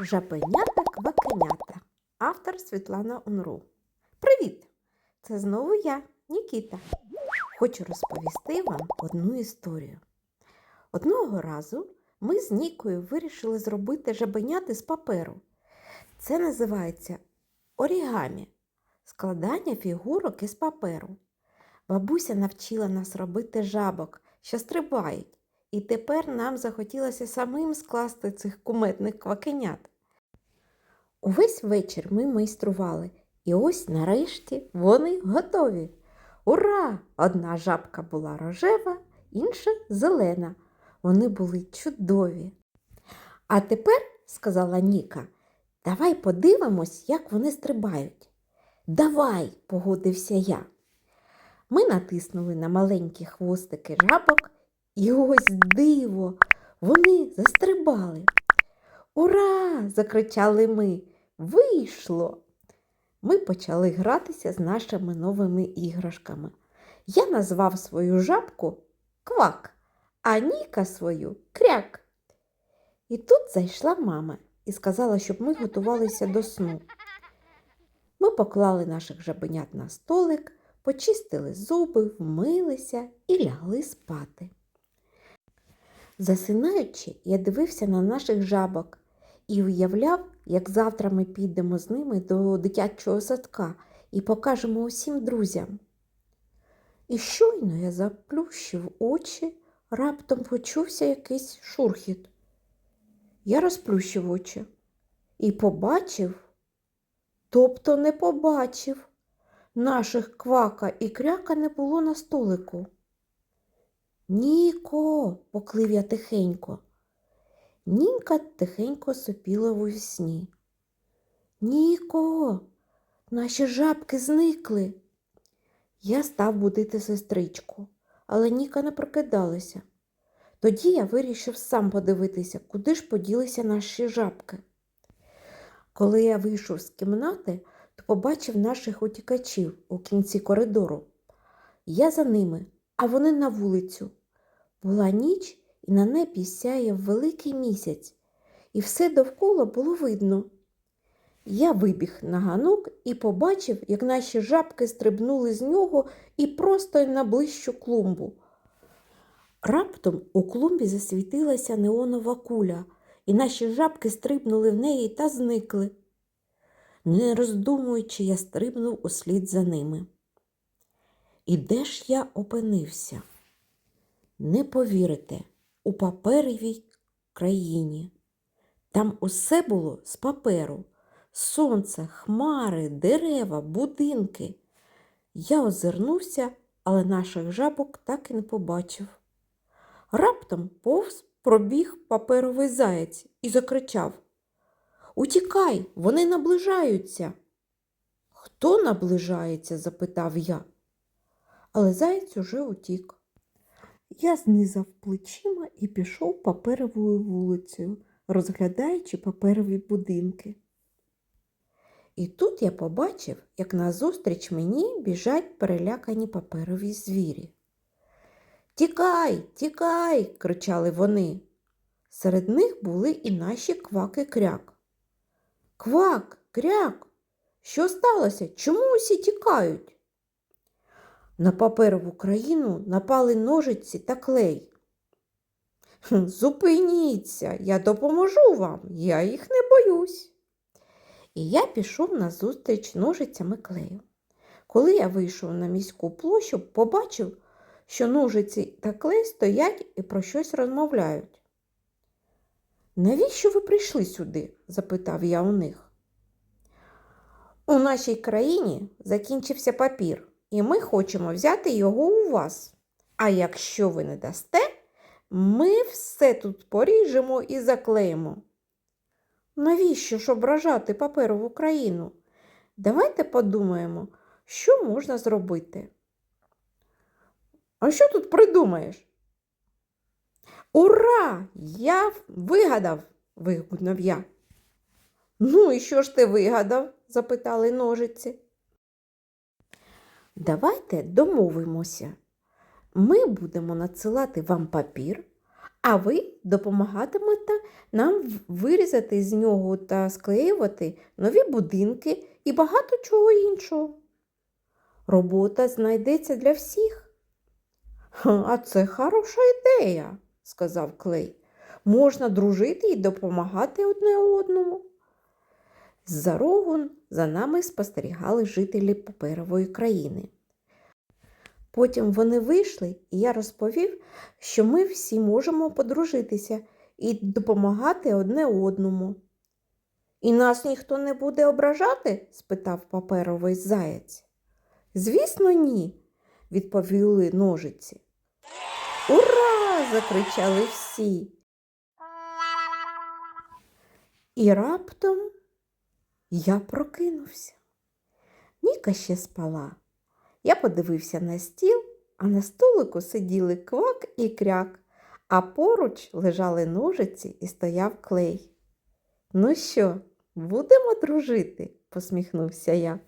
Жабенята квакенята. Автор Світлана Унру. Привіт! Це знову я, Нікіта. Хочу розповісти вам одну історію. Одного разу ми з Нікою вирішили зробити жабеняти з паперу. Це називається орігамі складання фігурок із паперу. Бабуся навчила нас робити жабок, що стрибають, і тепер нам захотілося самим скласти цих куметних квакенят. Увесь вечір ми майстрували, і ось нарешті вони готові. Ура! Одна жабка була рожева, інша зелена. Вони були чудові. А тепер, сказала Ніка, давай подивимось, як вони стрибають. Давай, погодився я. Ми натиснули на маленькі хвостики жабок, і ось диво, вони застрибали. Ура! закричали ми. Вийшло! Ми почали гратися з нашими новими іграшками. Я назвав свою жабку квак, а Ніка свою кряк. І тут зайшла мама і сказала, щоб ми готувалися до сну. Ми поклали наших жабенят на столик, почистили зуби, вмилися і лягли спати. Засинаючи, я дивився на наших жабок і уявляв, як завтра ми підемо з ними до дитячого садка і покажемо усім друзям. І щойно я заплющив очі, раптом почувся якийсь шурхіт. Я розплющив очі і побачив, тобто не побачив, наших квака і кряка не було на столику. Ніко, поклив я тихенько. Нінка тихенько сопіла у сні. Ніко, наші жабки зникли. Я став будити сестричку, але Ніка не прокидалася. Тоді я вирішив сам подивитися, куди ж поділися наші жабки. Коли я вийшов з кімнати, то побачив наших утікачів у кінці коридору. Я за ними, а вони на вулицю. Була ніч, і на небі сяяв великий місяць, і все довкола було видно. Я вибіг на ганок і побачив, як наші жабки стрибнули з нього і просто на ближчу клумбу. Раптом у клумбі засвітилася неонова куля, і наші жабки стрибнули в неї та зникли. Не роздумуючи, я стрибнув услід за ними. І де ж я опинився? Не повірите, у паперовій країні. Там усе було з паперу. Сонце, хмари, дерева, будинки. Я озирнувся, але наших жабок так і не побачив. Раптом повз пробіг паперовий заєць і закричав Утікай, вони наближаються. Хто наближається? запитав я. Але заєць уже утік. Я знизав плечима і пішов паперовою вулицею, розглядаючи паперові будинки. І тут я побачив, як назустріч мені біжать перелякані паперові звірі. Тікай, тікай, кричали вони. Серед них були і наші кваки кряк. Квак, кряк, що сталося? Чому усі тікають? На паперову країну напали ножиці та клей. Зупиніться, я допоможу вам, я їх не боюсь. І я пішов назустріч ножицями клею. Коли я вийшов на міську площу, побачив, що ножиці та клей стоять і про щось розмовляють. Навіщо ви прийшли сюди? запитав я у них. У нашій країні закінчився папір, і ми хочемо взяти його у вас. А якщо ви не дасте, ми все тут поріжемо і заклеїмо. Навіщо ж ображати паперову країну? Давайте подумаємо, що можна зробити. А що тут придумаєш? Ура! Я вигадав, вигукнув я. Ну, і що ж ти вигадав? запитали ножиці. Давайте домовимося. Ми будемо надсилати вам папір, А ви допомагатимете нам вирізати з нього та склеювати нові будинки і багато чого іншого. Робота знайдеться для всіх. А це хороша ідея, сказав Клей. Можна дружити і допомагати одне одному. З-за рогу за нами спостерігали жителі паперової країни. Потім вони вийшли, і я розповів, що ми всі можемо подружитися і допомагати одне одному. І нас ніхто не буде ображати? спитав паперовий заєць. Звісно, ні, відповіли ножиці. Ура! закричали всі. І раптом я прокинувся. Ніка ще спала. Я подивився на стіл, а на столику сиділи квак і кряк, а поруч лежали ножиці і стояв клей. Ну що, будемо дружити? посміхнувся я.